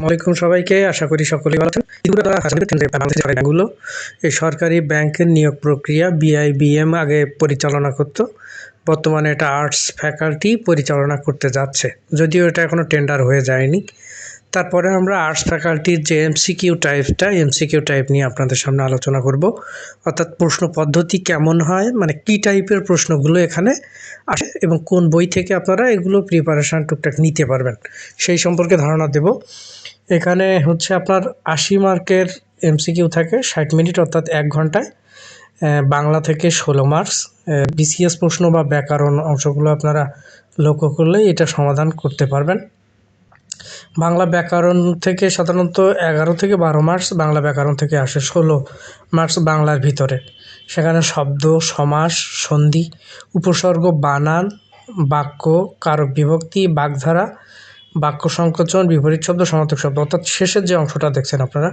আসসালামাইকুম সবাইকে। আশা করি সকলেই ভালো আছেন। ব্যাংকগুলো এই সরকারি ব্যাংকের নিয়োগ প্রক্রিয়া বিআইবিএম আগে পরিচালনা করত। বর্তমানে এটা আর্টস ফ্যাকাল্টি পরিচালনা করতে যাচ্ছে। যদিও এটা এখনও টেন্ডার হয়ে যায়নি। তারপরে আমরা আর্টস ফ্যাকাল্টির যে এমসিকিউ টাইপটা, এমসিকিউ টাইপ নিয়ে আপনাদের সামনে আলোচনা করব। অর্থাৎ প্রশ্ন পদ্ধতি কেমন হয় মানে কি টাইপের প্রশ্নগুলো এখানে আসে এবং কোন বই থেকে আপনারা এগুলো প্রিপারেশান টুকটাক নিতে পারবেন, সেই সম্পর্কে ধারণা দেব। এখানে হচ্ছে আপনার আশি মার্কের এমসিকিউ থাকে, ষাট মিনিট অর্থাৎ এক ঘন্টায়। বাংলা থেকে ষোলো মার্কস। বিসিএস প্রশ্ন বা ব্যাকরণ অংশগুলো আপনারা লক্ষ্য করলেই এটা সমাধান করতে পারবেন। বাংলা ব্যাকরণ থেকে সাধারণত এগারো থেকে বারো মার্কস বাংলা ব্যাকরণ থেকে আসে ষোলো মার্কস বাংলার ভিতরে। সেখানে শব্দ, সমাস, সন্ধি, উপসর্গ, বানান, বাক্য, কারক বিভক্তি, বাগধারা, বাক্য সংকোচন, বিপরীত শব্দ সমার্থক শব্দ। অর্থাৎ শেষের যে অংশটা দেখছেন আপনারা,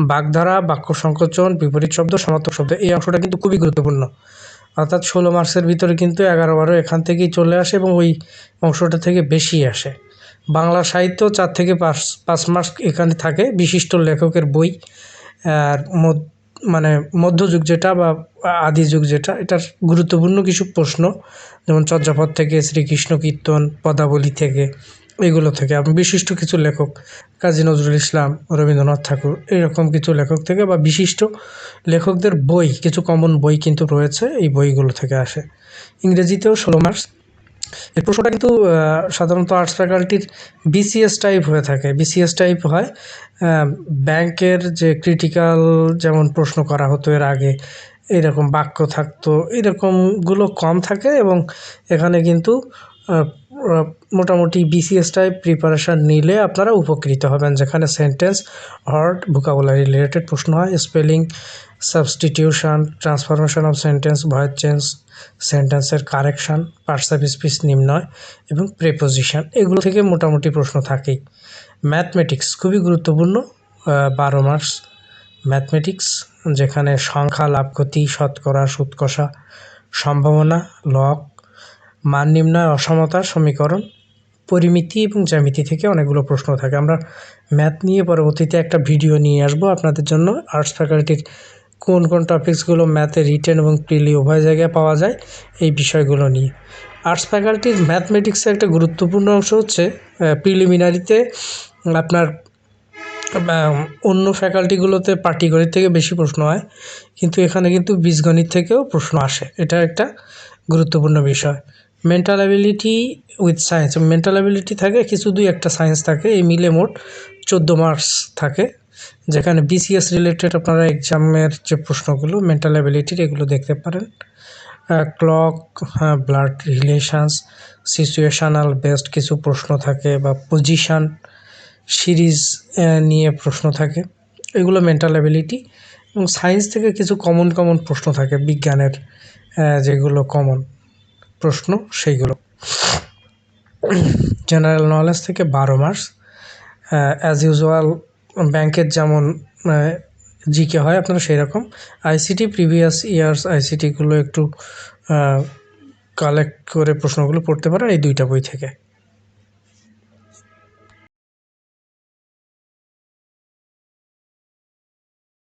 বাগধারা, বাক্য সংকোচন, বিপরীত শব্দ সমার্থক শব্দ, এই অংশটা কিন্তু খুবই গুরুত্বপূর্ণ। অর্থাৎ ষোলো মার্কসের ভিতরে কিন্তু এগারো বারো এখান থেকেই চলে আসে এবং ওই অংশটা থেকে বেশি আসে। বাংলা সাহিত্য চার থেকে পাঁচ পাঁচ মার্কস এখানে থাকে। বিশিষ্ট লেখকের বই, আর মানে মধ্যযুগ যেটা বা আদি যুগ যেটা, এটার গুরুত্বপূর্ণ কিছু প্রশ্ন, যেমন চর্যাপদ থেকে, শ্রীকৃষ্ণ কীর্তন, পদাবলী থেকে, এগুলো থেকে। আপনি বিশিষ্ট কিছু লেখক, কাজী নজরুল ইসলাম, রবীন্দ্রনাথ ঠাকুর, এরকম কিছু লেখক থেকে বা বিশিষ্ট লেখকদের বই, কিছু কমন বই কিন্তু রয়েছে, এই বইগুলো থেকে আসে। ইংরেজিতেও ষোলো মার্কস এই প্রশ্নটা কিন্তু সাধারণত আর্টস ফ্যাকাল্টির বিসিএস টাইপ হয়ে থাকে। বিসিএস টাইপ হয় ব্যাংকের যে ক্রিটিক্যাল যেমন প্রশ্ন করা হতো এর আগে, এরকম বাক্য থাকতো, এরকমগুলো কম থাকে এবং এখানে কিন্তু মোটামুটি বিসিএস টাইপ প্রিপারেশান নিলে আপনারা উপকৃত হবেন, যেখানে সেন্টেন্স হর্ড ভোকাবুলারি রিলেটেড প্রশ্ন হয় spelling substitution transformation of sentence voice change সেন্টেন্সের কারেকশান স্পিচ নির্ণয় এবং প্রেপোজিশন, এগুলো থেকে মোটামুটি প্রশ্ন থাকেই। ম্যাথমেটিক্স খুবই গুরুত্বপূর্ণ বারো মার্কস। ম্যাথমেটিক্স, যেখানে সংখ্যা লাভ ক্ষতি শতকরা সুদ কষা সম্ভাবনা লক মান নির্ণয় অসমতা, সমীকরণ, পরিমিতি এবং জ্যামিতি থেকে অনেকগুলো প্রশ্ন থাকে। আমরা ম্যাথ নিয়ে পরবর্তীতে একটা ভিডিও নিয়ে আসব আপনাদের জন্য। আর্টস ফ্যাকাল্টির কোন কোন টপিকসগুলো ম্যাথে রিটেন এবং প্রিলি উভয় জায়গায় পাওয়া যায় এই বিষয়গুলো নিয়ে। আর্টস ফ্যাকাল্টির ম্যাথমেটিক্সের একটা গুরুত্বপূর্ণ অংশ হচ্ছে প্রিলিমিনারিতে আপনার অন্য ফ্যাকাল্টিগুলোতে পাটিগণিত থেকে বেশি প্রশ্ন হয়, কিন্তু এখানে কিন্তু বীজগণিত থেকেও প্রশ্ন আসে। এটা একটা গুরুত্বপূর্ণ বিষয়। Mental ability with science mental ability থাকে, কিছু দুই একটা সায়েন্স থাকে, এই মিলে মোট চোদ্দ মার্কস থাকে। যেখানে বিসিএস রিলেটেড আপনারা এক্সামের যে প্রশ্নগুলো মেন্টাল অ্যাবিলিটির এগুলো দেখতে পারেন। Clock blood relations situational best কিছু প্রশ্ন থাকে বা পজিশন সিরিজ নিয়ে প্রশ্ন থাকে। এগুলো মেন্টাল অ্যাবিলিটি এবং সায়েন্স থেকে কিছু কমন কমন প্রশ্ন থাকে, বিজ্ঞানের যেগুলো কমন প্রশ্ন সেইগুলো। জেনারেল নলেজ থেকে বারো মার্কস অ্যাজ ইউজুয়াল ব্যাংকের যেমন জিকে হয় আপনারা সেই রকম আইসিটি প্রিভিয়াস ইয়ার্স আইসিটিগুলো একটু কালেক্ট করে প্রশ্নগুলো পড়তে পারেন, এই দুইটা বই থেকে।